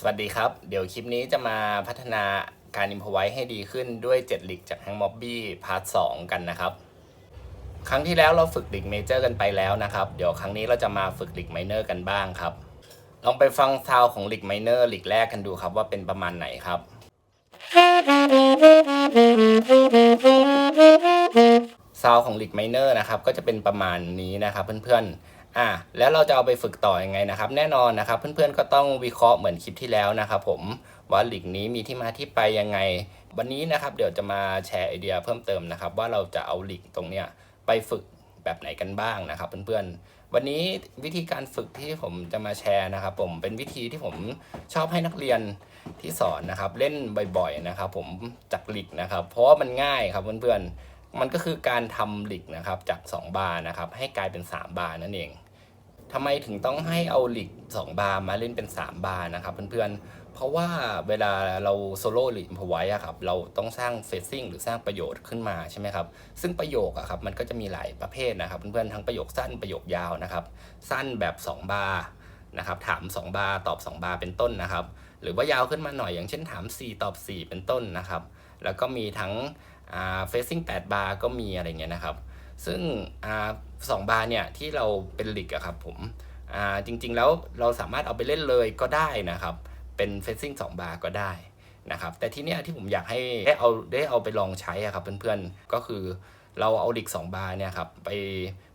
สวัสดีครับ เดี๋ยวคลิปนี้จะมาพัฒนาการอิมพอไว้ให้ดีขึ้นด้วย7ลิกจากแฮงม็อบบี้พาร์ท2กันนะครับ ครั้งที่แล้วเราฝึกหลิกเมเจอร์กันไปแล้วนะครับ เดี๋ยวครั้งนี้เราจะมาฝึกหลิกไมเนอร์กันบ้างครับ ลองไปฟังซาวของหลิกไมเนอร์หลิกแรกกันดูครับว่าเป็นประมาณไหนครับ ซาวของหลิกไมเนอร์นะครับก็จะเป็นประมาณนี้นะครับเพื่อนๆ อะแล้วเราจะเอาไปฝึกต่ออยังไงนะครับ แน่นอนนะครับเพื่อนๆก็ต้องวิเคราะห์เหมือนคลิปที่แล้วนะครับผมว่าหลิกนี้มีที่มาที่ไปยังไง วันนี้นะครับเดี๋ยวจะมาแชร์ไอเดียเพิ่มเติมนะครับ ว่าเราจะเอาหลิกตรงเนี้ยไปฝึกแบบไหนกันบ้างนะครับเพื่อนๆ วันนี้วิธีการฝึกที่ผมจะมาแชร์นะครับ ผมเป็นวิธีที่ผมชอบให้นักเรียนที่สอนนะครับ เล่นบ่อยๆนะครับ ผมจากหลิกนะครับ เพราะว่ามันง่ายครับเพื่อนๆมันก็คือการทำลิกนะครับจาก 2 บาร์นะครับให้กลายเป็น 3 บาร์นั่นเอง ทำไมถึงต้องให้เอาลิก2บาร์มาเล่นเป็น 3 บาร์นะครับเพื่อนๆ เพราะว่าเวลาเราโซโล่หรืออิมพอไว้อะครับเราต้องสร้างเฟซซิ่งหรือสร้างประโยชน์ขึ้นมาใช่ไหมครับ ซึ่งประโยคอะครับมันก็จะมีหลายประเภทนะครับ เพื่อนๆทั้งประโยคสั้นประโยคยาวนะครับ สั้นแบบ 2 บาร์นะครับถาม 2 บาร์ตอบ 2 บาร์เป็นต้นนะครับ หรือว่ายาวขึ้นมาหน่อยอย่างเช่นถาม 4 ตอบ 4 เป็นต้นนะครับ แล้วก็มีทั้งอ่า facing 8บาร์ก็มีอะไรเงี้ยนะครับ ซึ่ง สองบาร์เนี่ยที่เราเป็นลิกอะครับผมอ่าจริงๆแล้วเราสามารถเอาไปเล่นเลยก็ได้นะครับ เป็น facing 2บาร์ก็ได้นะครับแต่ที่เนี้ยที่ผมอยากให้ได้เอาได้เอาไปลองใช้อะครับเพื่อนๆก็คือเราเอาลิก2บาร์เนี่ยครับไป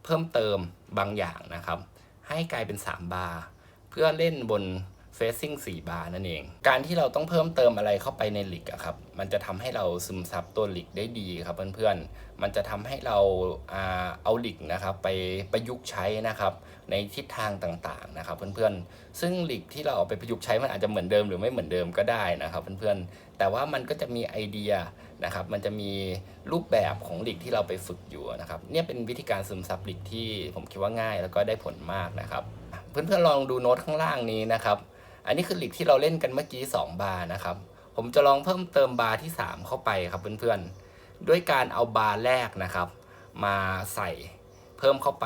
เพิ่มเติมบางอย่างนะครับ ให้กลายเป็น 3 บาร์เพื่อเล่นบน facing 4บาร์นั่นเอง การที่เราต้องเพิ่มเติมอะไรเข้าไปในลิกอะครับ มันจะทำให้เราซึมซับตัวลิกได้ดีครับเพื่อนๆ มันจะทำให้เราอ่าเอาลิกนะครับไปประยุกต์ใช้นะครับในทิศทางต่างๆนะครับเพื่อนๆ ซึ่งลิกที่เราเอาไปประยุกต์ใช้มันอาจจะเหมือนเดิมหรือไม่เหมือนเดิมก็ได้นะครับเพื่อนๆ แต่ว่ามันก็จะมีไอเดียนะครับ มันจะมีรูปแบบของลิกที่เราไปฝึกอยู่นะครับ เนี่ยเป็นวิธีการซึมซับลิกที่ผมคิดว่าง่ายแล้วก็ได้ผลมากนะครับ เพื่อนๆลองดูโน้ตข้างล่างนี้นะครับ อันนี้คือหลิกที่เราเล่นกันเมื่อกี้ 2 บาร์นะครับ ผมจะลองเพิ่มเติมบาร์ที่ 3 เข้าไปครับเพื่อนๆ ด้วยการเอาบาร์แรกนะครับ มาใส่เพิ่มเข้าไป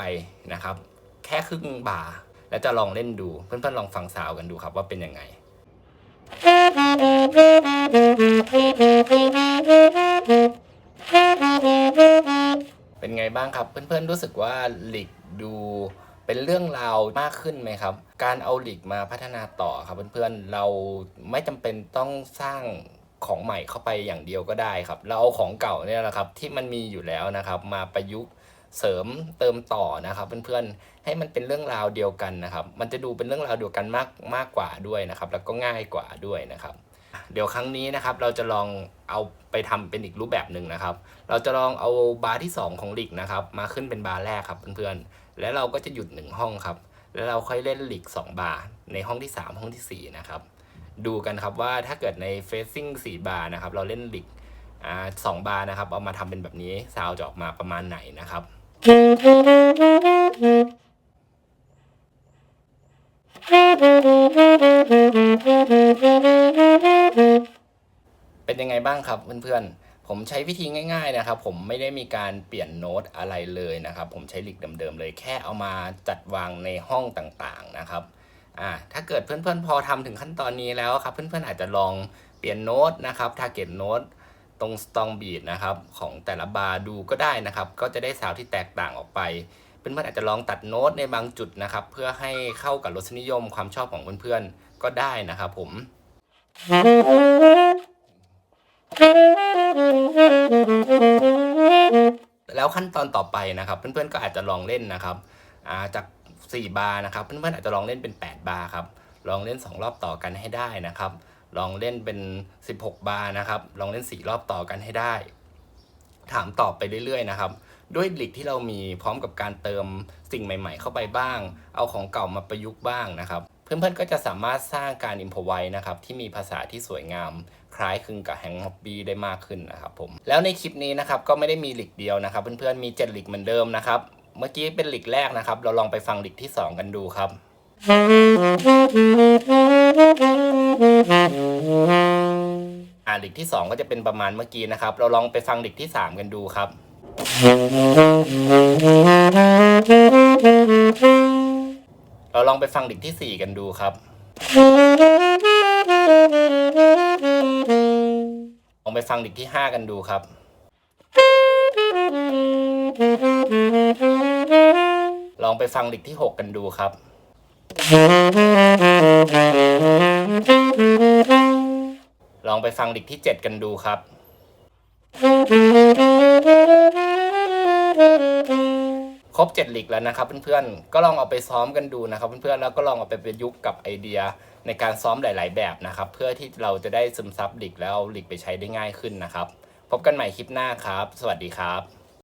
นะครับ แค่ครึ่งบาร์แล้วจะลองเล่นดูเพื่อนๆลองฟังซาวด์กันดูครับว่าเป็นยังไง เป็นไงบ้างครับเพื่อนๆรู้สึกว่าหลิกดู เป็นเรื่องราวมากขึ้นไหมครับ การเอาลิกมาพัฒนาต่อครับเพื่อนๆ เราไม่จำเป็นต้องสร้างของใหม่เข้าไปอย่างเดียวก็ได้ครับ เราเอาของเก่าเนี่ยแหละครับที่มันมีอยู่แล้วนะครับ มาประยุกต์เสริมเติมต่อนะครับเพื่อนๆให้มันเป็นเรื่องราวเดียวกันนะครับ มันจะดูเป็นเรื่องราวเดียวกันมากมากกว่าด้วยนะครับ แล้วก็ง่ายกว่าด้วยนะครับ เดี๋ยวครั้งนี้นะครับเราจะลองเอาไปทำเป็นอีกรูปแบบหนึ่งนะครับ เราจะลองเอาบาร์ที่ 2 ของลิกนะครับมาขึ้นเป็นบาร์แรกครับเพื่อนๆ แล้วเราก็จะหยุด 1 ห้องครับ แล้วเราค่อยเล่นลิก2 บาร์ในห้องที่ 3 ห้องทีสี่ 4 นะครับ ดูกันครับว่าถ้าเกิดใน facing 4บาร์นะครับ เราเล่นลิกอ่าสองบาร์นะครับ เอามาทำเป็นแบบนี้ซาวจะออกมาประมาณไหนนะครับ เป็นยังไงบ้างครับเพื่อนๆ ผมใช้วิธีง่าย ๆนะครับ ผมไม่ได้มีการเปลี่ยนโน้ตอะไรเลยนะครับ ผมใช้ลิกเดิมๆเลยแค่เอามาจัดวางในห้องต่างๆนะครับอ่าถ้าเกิดเพื่อนๆพอทำถึงขั้นตอนนี้แล้วครับ เพื่อนๆอาจจะลองเปลี่ยนโน้ตนะครับทาร์เก็ตโน้ตตรง strong beat นะครับของแต่ละบาร์ดูก็ได้นะครับ ก็จะได้ซาวที่แตกต่างออกไป เพื่อนๆอาจจะลองตัดโน้ตในบางจุดนะครับ เพื่อให้เข้ากับรสนิยมความชอบของเพื่อนๆก็ได้นะครับผม แล้วขั้นตอนต่อไปนะครับ เพื่อนๆก็อาจจะลองเล่นนะครับอ่าจาก4บาร์นะครับเพื่อนๆอาจจะลองเล่นเป็น 8 บาร์ครับลองเล่น 2 รอบต่อกันให้ได้นะครับ ลองเล่นเป็น 16 บาร์นะครับ ลองเล่น 4 รอบต่อกันให้ได้ ถามตอบไปเรื่อยๆนะครับ ด้วยหลิกที่เรามีพร้อมกับการเติมสิ่งใหม่ ๆ เข้าไปบ้าง เอาของเก่ามาประยุกต์บ้างนะครับ เพื่อนๆก็จะสามารถสร้างการอิมพอไว้นะครับที่มีภาษาที่สวยงาม คล้ายคลึงกับแฮงฮอบบี้ได้มากขึ้นนะครับผมแล้วในคลิปนี้นะครับก็ไม่ได้มีหลิกเดียวนะครับ เพื่อนๆมี7ลิกเหมือนเดิมนะครับเมื่อกี้เป็นหลิกแรกนะครับ เราลองไปฟังหลิกที่ 2 กันดูครับ อ่าลิกที่ 2 ก็จะเป็นประมาณเมื่อกี้นะครับ เราลองไปฟังลิกที่ 3 กันดูครับ เราลองไปฟังลิกที่ 4 กันดูครับ ไปฟังดิกที่ 5 กันดูครับ ลองไปฟังดิกที่ 6 กันดูครับ ลองไปฟังดิกที่ 7 กันดูครับ ครบ 7 หลีกแล้วนะครับเพื่อนๆ ก็ลองเอาไปซ้อมกันดูนะครับเพื่อนๆ แล้วก็ลองเอาไปประยุกต์กับไอเดียในการซ้อมหลาย ๆ แบบนะครับ เพื่อที่เราจะได้ซึมซับหลีกแล้วเอาหลีกไปใช้ได้ง่ายขึ้นนะครับ พบกันใหม่คลิปหน้าครับ สวัสดีครับ